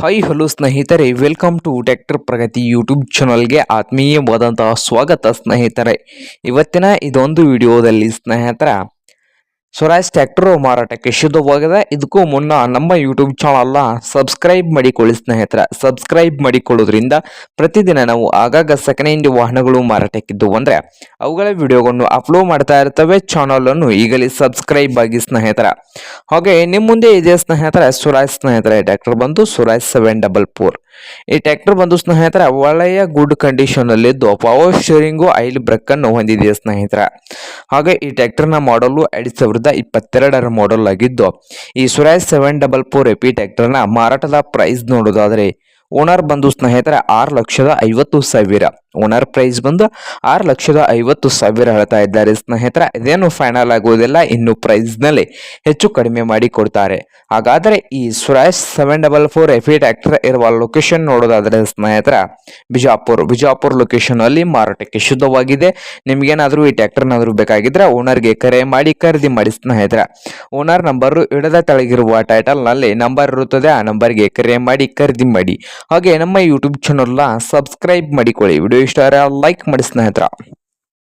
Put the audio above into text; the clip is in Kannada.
ಹಾಯ್ ಹಲೋ ಸ್ನೇಹಿತರೆ. Welcome to tractor Pragati YouTube ಚಾನಲ್ಗೆ ಆತ್ಮೀಯವಾದಂತಹ ಸ್ವಾಗತ, ಸ್ನೇಹಿತರೆ. ಇವತ್ತಿನ ಇದೊಂದು ವಿಡಿಯೋದಲ್ಲಿ ಸ್ನೇಹಿತರ ಸ್ವರಾಜ್ ಟ್ಯಾಕ್ಟರ್ ಮಾರಾಟಕ್ಕೆ ಶುದ್ಧವಾಗಿದೆ ಇದಕ್ಕೂ ಮುನ್ನ ನಮ್ಮ ಯೂಟ್ಯೂಬ್ ಚಾನಲ್ನ ಸಬ್ಸ್ಕ್ರೈಬ್ ಮಾಡಿಕೊಳ್ಳಿ ಸ್ನೇಹಿತರ. ಸಬ್ಸ್ಕ್ರೈಬ್ ಮಾಡಿಕೊಳ್ಳೋದ್ರಿಂದ ಪ್ರತಿದಿನ ನಾವು ಆಗಾಗ ಸೆಕೆಂಡ್ ಹ್ಯಾಂಡ್ ವಾಹನಗಳು ಮಾರಾಟಕ್ಕಿದ್ದು ಅಂದರೆ ಅವುಗಳ ವಿಡಿಯೋಗಳನ್ನು ಅಪ್ಲೋಡ್ ಮಾಡ್ತಾ ಇರ್ತವೆ. ಚಾನಲನ್ನು ಈಗಲೇ ಸಬ್ಸ್ಕ್ರೈಬ್ ಆಗಿ ಸ್ನೇಹಿತರ. ಹಾಗೆ ನಿಮ್ಮ ಮುಂದೆ ಇದೆ ಸ್ನೇಹಿತರ ಸ್ವರಾಜ್ ಸ್ನೇಹಿತರೆ ಟ್ರ್ಯಾಕ್ಟರ್ ಬಂದು ಸ್ವರಾಜ್ ಸೆವೆನ್ ಡಬಲ್ ಫೋರ್ ಈ ಟ್ರ್ಯಾಕ್ಟರ್ ಬಂದು ಸ್ನೇಹಿತರ, ಒಳ್ಳೆಯ ಗುಡ್ ಕಂಡೀಷನ್ ಅಲ್ಲಿದ್ದು ಪವರ್ ಸ್ಟೇರಿಂಗು ಐಲ್ ಬ್ರೇಕ್ ಅನ್ನು ಹೊಂದಿದೆ ಸ್ನೇಹಿತರ. ಹಾಗೆ ಈ ಟ್ರ್ಯಾಕ್ಟರ್ನ ಮಾಡಲು ಎರಡ್ ಸಾವಿರದ ಇಪ್ಪತ್ತೆರಡರ ಮಾಡಲ್ ಆಗಿದ್ದು, ಈ ಸುರಾಜ್ ಸೆವೆನ್ ಡಬಲ್ ಫೋರ್ ಎಪಿ ಟ್ರ್ಯಾಕ್ಟರ್ನ ಮಾರಾಟದ ಪ್ರೈಸ್ ನೋಡೋದಾದರೆ ಓನರ್ ಬಂದು ಸ್ನೇಹಿತರ ಆರು ಲಕ್ಷದ ಐವತ್ತು ಸಾವಿರ. ಓನರ್ ಪ್ರೈಸ್ ಬಂದು ಆರು ಲಕ್ಷದ ಐವತ್ತು ಸಾವಿರ ಹೇಳ್ತಾ ಇದ್ದಾರೆ. ಸ್ನೇಹಿತರ, ಇದೇನು ಫೈನಲ್ ಆಗುವುದಿಲ್ಲ, ಇನ್ನು ಪ್ರೈಸ್ನಲ್ಲಿ ಹೆಚ್ಚು ಕಡಿಮೆ ಮಾಡಿ ಕೊಡ್ತಾರೆ. ಹಾಗಾದರೆ ಈ Swaraj seven double four F tractor ಇರುವ ಲೊಕೇಶನ್ ನೋಡೋದಾದ್ರೆ ಸ್ನೇಹಿತರ, ಬಿಜಾಪುರ್. ಬಿಜಾಪುರ್ ಲೊಕೇಶನ್ ಅಲ್ಲಿ ಮಾರಾಟಕ್ಕೆ ಶುದ್ಧವಾಗಿದೆ. ನಿಮ್ಗೇನಾದರೂ ಈ ಟ್ಯಾಕ್ಟರ್ನಾದರೂ ಬೇಕಾಗಿದ್ರೆ ಓನರ್ಗೆ ಕರೆ ಮಾಡಿ, ಖರೀದಿ ಮಾಡಿ ಸ್ನೇಹಿತರ. ಓನರ್ ನಂಬರು ಇಡದ ತಳಗಿರುವ ಟೈಟಲ್ನಲ್ಲಿ ನಂಬರ್ ಇರುತ್ತದೆ, ಆ ನಂಬರ್ಗೆ ಕರೆ ಮಾಡಿ, ಖರೀದಿ ಮಾಡಿ. ಹಾಗೆ ನಮ್ಮ ಯೂಟ್ಯೂಬ್ ಚಾನಲ್ನ ಸಬ್ಸ್ಕ್ರೈಬ್ ಮಾಡಿಕೊಳ್ಳಿ. ವಿಡಿಯೋ ಇಷ್ಟ ಆದರೆ ಲೈಕ್ ಮಾಡಿ ಸ್ನೇಹಿತರ.